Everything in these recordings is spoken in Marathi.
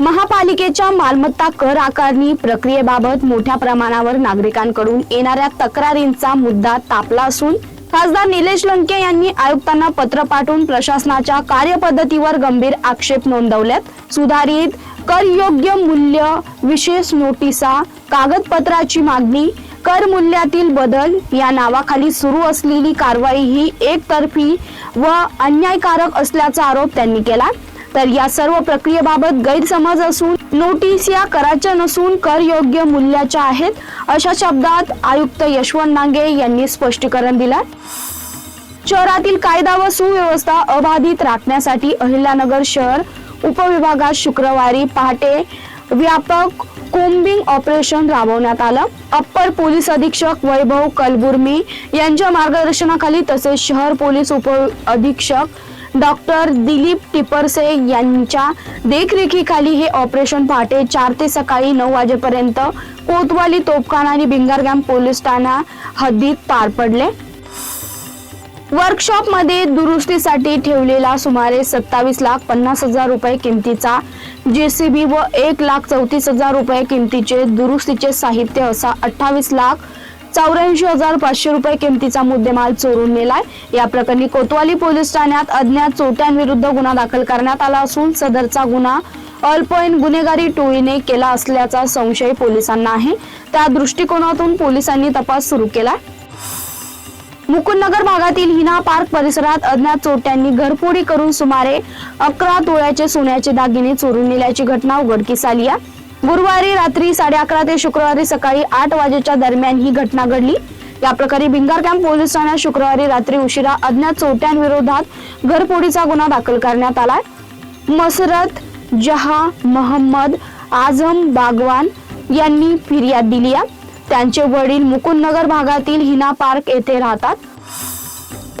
महापालिकेच्या मालमत्ता कर आकारणी प्रक्रियेबाबत मोठ्या प्रमाणावर नागरिकांकडून येणाऱ्या तक्रारींचा मुद्दा तापला असून खासदार निलेश लंके यांनी आयुक्तांना पत्र पाठवून प्रशासनाच्या कार्यपद्धतीवर गंभीर आक्षेप नोंदवल्यात. सुधारित करयोग्य मूल्य विशेष नोटिसा कागदपत्राची मागणी कर मूल्यातील बदल या नावाखाली सुरू असलेली कारवाई ही एकतर्फी व अन्यायकारक असल्याचा आरोप त्यांनी केला. तर या सर्व प्रक्रियेबाबत गैरसमज असून नोटीस या कराच्या नसून कर योग्य मूल्याच्या आहेत अशा शब्दात आयुक्त यशवंत नांगे यांनी स्पष्टीकरण दिलं शहरातील कायदा व सुव्यवस्था अबाधित राखण्यासाठी अहिल्यानगर शहर उपविभागात शुक्रवारी पहाटे व्यापक कोम्बिंग ऑपरेशन राबवण्यात आलं. अप्पर पोलीस अधीक्षक वैभव कलबुर्मी यांच्या मार्गदर्शनाखाली तसेच शहर पोलीस उप अधीक्षक डॉक्टर दिलीप टिपरसे यांच्या देखरेखीखाली हे ऑपरेशन पहाटे चार ते सकाळी नऊ वाजेपर्यंत कोतवाली तोपखाना आणि भिंगारगाम पोलीस ठाणा हद्दीत पार पडले. वर्कशॉपमध्ये दुरुस्तीसाठी ठेवलेला सुमारे सत्तावीस लाख पन्नास हजार रुपये किमतीचा जेसीबी व एक लाख चौतीस हजार रुपये किमतीचे दुरुस्तीचे साहित्य असा अठ्ठावीस लाख चौऱ्याऐंशी हजार पाचशे रुपये किमतीचा मुद्देमाल चोरून नेलाय. या प्रकरणी कोतवाली पोलीस ठाण्यात अज्ञात चोट्यांविरुद्ध गुन्हा दाखल करण्यात आला असून सदरचा गुन्हा अल्पवयीन गुन्हेगारी टोळीने केला असल्याचा संशय पोलिसांना आहे. त्या दृष्टिकोनातून पोलिसांनी तपास सुरू केला मुकुंदनगर भागातील हिना पार्क परिसरात अज्ञात चोरट्यांनी घरफोडी करून सुमारे अकरा तोळ्याचे सोन्याचे दागिने चोरून नेल्याची घटना उघडकीस आली आहे. गुरुवारी रात्री साडे अकरा ते शुक्रवारी सकाळी आठ वाजेच्या दरम्यान ही घटना घडली. या प्रकारे भिंगार कॅम्प पोलीस ठाण्यात शुक्रवारी रात्री उशिरा अज्ञात चोरट्यांविरोधात घरफोडीचा गुन्हा दाखल करण्यात आलाय. मसरत जहा महम्मद आझम बागवान यांनी फिर्याद दिली आहे. त्यांचे वडील मुकुंदनगर भागातील हिना पार्क येथे राहतात.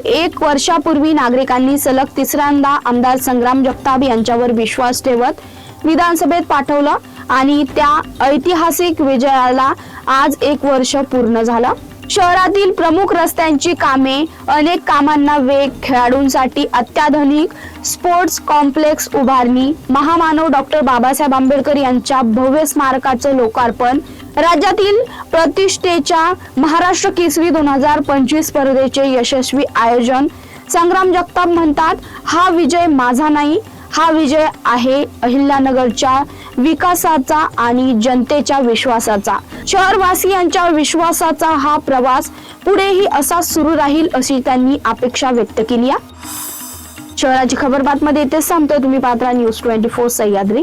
एक वर्षापूर्वी नागरिकांनी सलग तिसऱ्यांदा आमदार संग्राम जगताप यांच्यावर विश्वास ठेवत विधानसभेत पाठवलं. आणि त्या ऐतिहासिक विजयाला आज एक वर्ष पूर्ण झालं. शहरातील प्रमुख रस्त्यांची कामे अनेक कामांना वेग खेळाडूंसाठी अत्याधुनिक स्पोर्ट्स कॉम्प्लेक्स उभारणी महामानव डॉक्टर बाबासाहेब आंबेडकर यांच्या भव्य स्मारकाचं लोकार्पण राज्यातील प्रतिष्ठेच्या महाराष्ट्र केसरी दोन हजार पंचवीस स्पर्धेचे यशस्वी आयोजन संग्राम जगताप म्हणतात हा विजय माझा नाही हा विजय आहे अहिल्यानगरच्या विकासाचा आणि जनतेच्या विश्वासाचा. शहरवासियांच्या विश्वासाचा हा प्रवास पुढेही असा सुरू राहील अशी त्यांनी अपेक्षा व्यक्त केली आहे. शहराची खबर बातमध्ये इथेच सांगतोय तुम्ही पात्रा न्यूज ट्वेंटी फोर सह्याद्री.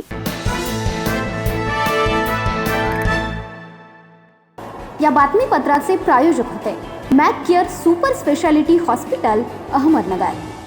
या बातमीपत्राचे प्रायोजक होते. Mac care super speciality hospital Ahmednagar.